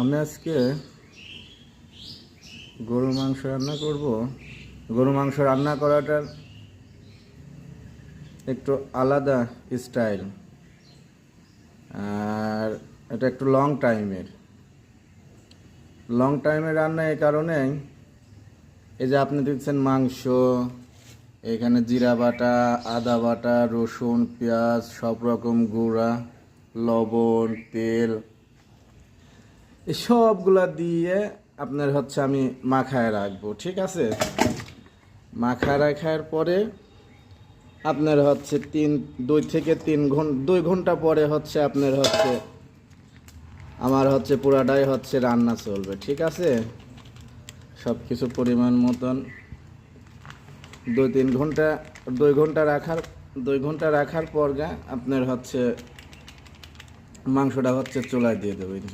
আমি আজকে গরু মাংস রান্না করব। গরু মাংস রান্না করাটার একটু আলাদা স্টাইল। আর এটা একটু লং টাইমের। লং টাইমের রান্না এই কারণেই এই যে আপনি দেখছেন মাংস, এখানে জিরা বাটা, আদা বাটা, রসুন, পেঁয়াজ, সব রকম গুঁড়া, লবণ, তেল এই সবগুলা দিয়ে আপনার হচ্ছে আমি মাখায় রাখব, ঠিক আছে? মাখায় রাখার পরে আপনার হচ্ছে তিন, দুই থেকে তিন ঘণ্টা দুই ঘণ্টা পরে হচ্ছে আপনার হচ্ছে আমার হচ্ছে পুরাটাই হচ্ছে রান্না চলবে, ঠিক আছে? সব কিছু পরিমাণ মতন দুই, তিন ঘণ্টা, দুই ঘণ্টা রাখার, দুই ঘণ্টা রাখার পর আপনার হচ্ছে মাংসটা হচ্ছে চুলায় দিয়ে দেবো